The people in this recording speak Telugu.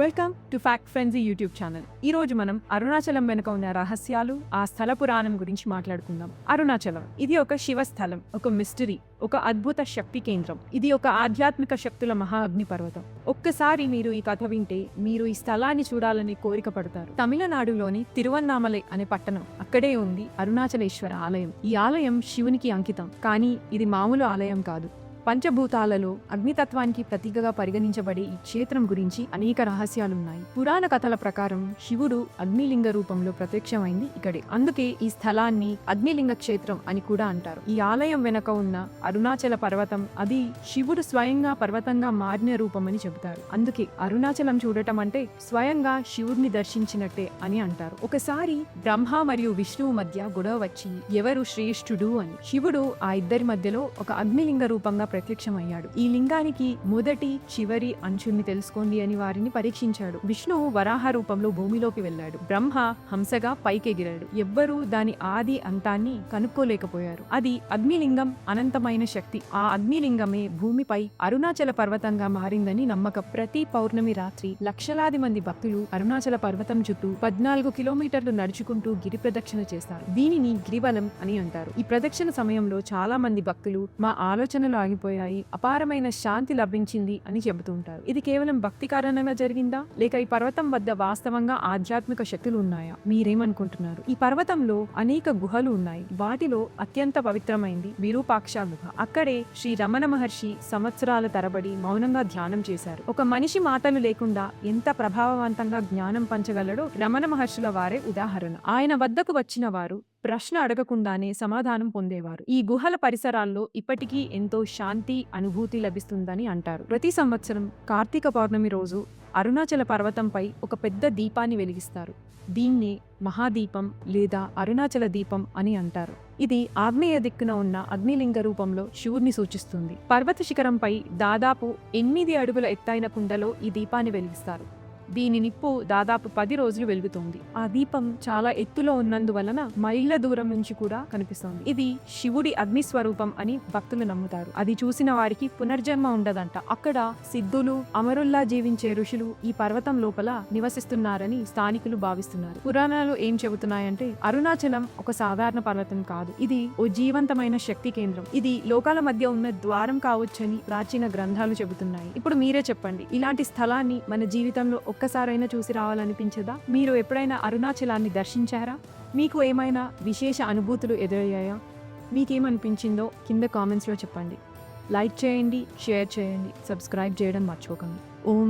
Welcome to fact frenzy YouTube channel ఈ రోజు మనం అరుణాచలం వెనుక ఉన్న రహస్యాలు ఆ స్థల పురాణం గురించి మాట్లాడుకుందాం. అరుణాచలం ఇది ఒక శివ స్థలం ఒక మిస్టరీ ఒక అద్భుత శక్తి కేంద్రం. ఇది ఒక ఆధ్యాత్మిక శక్తుల మహా అగ్ని పర్వతం. ఒక్కసారి మీరు ఈ కథ వింటే మీరు ఈ స్థలాన్ని చూడాలని కోరిక పడతారు. తమిళనాడులోని తిరువన్నామలై అనే పట్టణం అక్కడే ఉంది అరుణాచలేశ్వర ఆలయం. ఈ ఆలయం శివునికి అంకితం. కానీ ఇది మామూలు ఆలయం కాదు. పంచభూతాలలో అగ్నితత్వానికి ప్రతీకగా పరిగణించబడే ఈ క్షేత్రం గురించి అనేక రహస్యాలున్నాయి. పురాణ కథల ప్రకారం శివుడు అగ్నిలింగ రూపంలో ప్రత్యక్షమైంది ఇక్కడే. అందుకే ఈ స్థలాన్ని అగ్నిలింగ క్షేత్రం అని కూడా అంటారు. ఈ ఆలయం వెనక ఉన్న అరుణాచల పర్వతం అది శివుడు స్వయంగా పర్వతంగా మారిన రూపమని చెబుతారు. అందుకే అరుణాచలం చూడటం అంటే స్వయంగా శివుడిని దర్శించినట్టే అని అంటారు. ఒకసారి బ్రహ్మ మరియు విష్ణువు మధ్య గొడవ వచ్చి ఎవరు శ్రేష్ఠుడు అని. శివుడు ఆ ఇద్దరి మధ్యలో ఒక అగ్నిలింగ రూపంగా ప్రత్యక్షమయ్యాడు. ఈ లింగానికి మొదటి చివరి అంచుని తెలుసుకోండి అని వారిని పరీక్షించాడు. విష్ణువు వరాహ రూపంలో భూమిలోకి వెళ్ళాడు. బ్రహ్మ హంసగా పైకెగిరాడు. ఎవ్వరూ దాని ఆది అంతాన్ని కనుక్కోలేకపోయారు. అది అగ్నిలింగం అనంతమైన శక్తి. ఆ అగ్నిలింగమే భూమిపై అరుణాచల పర్వతంగా మారిందని నమ్మకం. ప్రతి పౌర్ణమి రాత్రి లక్షలాది మంది భక్తులు అరుణాచల పర్వతం చుట్టూ పద్నాలుగు కిలోమీటర్లు నడుచుకుంటూ గిరి ప్రదక్షిణ చేస్తారు. దీనిని గిరిబలం అని అంటారు. ఈ ప్రదక్షిణ సమయంలో చాలా మంది భక్తులు మా ఆలోచనలు ఆగిపోయాయి అపారమైన శాంతి లభించింది అని చెబుతూ ఉంటారు. ఇది కేవలం భక్తి కారణంగా జరిగిందా? లేక ఈ పర్వతం వద్ద వాస్తవంగా ఆధ్యాత్మిక శక్తులు ఉన్నాయా? మీరేమనుకుంటున్నారు? ఈ పర్వతంలో అనేక గుహలు ఉన్నాయి. వాటిలో అత్యంత పవిత్రమైంది విరూపాక్ష గుహ. అక్కడే శ్రీ రమణ మహర్షి సంవత్సరాల తరబడి మౌనంగా ధ్యానం చేశారు. ఒక మనిషి మాటలు లేకుండా ఎంత ప్రభావవంతంగా జ్ఞానం పంచగలడో రమణ మహర్షుల వారే ఉదాహరణ. ఆయన వద్దకు వచ్చిన వారు ప్రశ్న అడగకుండానే సమాధానం పొందేవారు. ఈ గుహల పరిసరాల్లో ఇప్పటికీ ఎంతో శాంతి అనుభూతి లభిస్తుందని అంటారు. ప్రతి సంవత్సరం కార్తీక పౌర్ణమి రోజు అరుణాచల పర్వతంపై ఒక పెద్ద దీపాన్ని వెలిగిస్తారు. దీన్నే మహాదీపం లేదా అరుణాచల దీపం అని అంటారు. ఇది ఆగ్నేయ దిక్కున ఉన్న అగ్నిలింగ రూపంలో శివుడిని సూచిస్తుంది. పర్వత శిఖరంపై దాదాపు ఎనిమిది అడుగుల ఎత్తైన కుండలో ఈ దీపాన్ని వెలిగిస్తారు. దీని నిప్పు దాదాపు పది రోజులు వెలుగుతోంది. ఆ దీపం చాలా ఎత్తులో ఉన్నందువలన మైళ్ళ దూరం నుంచి కూడా కనిపిస్తోంది. ఇది శివుడి అగ్ని స్వరూపం అని భక్తులు నమ్ముతారు. అది చూసిన వారికి పునర్జన్మ ఉండదంట. అక్కడ సిద్ధులు అమరుల్లా జీవించే ఋషులు ఈ పర్వతం లోపల నివసిస్తున్నారని స్థానికులు భావిస్తున్నారు. పురాణాలు ఏం చెబుతున్నాయంటే అరుణాచలం ఒక సాధారణ పర్వతం కాదు. ఇది ఓ జీవంతమైన శక్తి కేంద్రం. ఇది లోకాల మధ్య ఉన్న ద్వారం కావచ్చని ప్రాచీన గ్రంథాలు చెబుతున్నాయి. ఇప్పుడు మీరే చెప్పండి. ఇలాంటి స్థలాన్ని మన జీవితంలో ఒక్కసారైనా చూసి రావాలనిపించదా? మీరు ఎప్పుడైనా అరుణాచలాన్ని దర్శించారా? మీకు ఏమైనా విశేష అనుభూతులు ఎదురయ్యాయా? మీకేమనిపించిందో కింద కామెంట్స్లో చెప్పండి. లైక్ చేయండి షేర్ చేయండి సబ్స్క్రైబ్ చేయడం మర్చిపోకండి. ఓం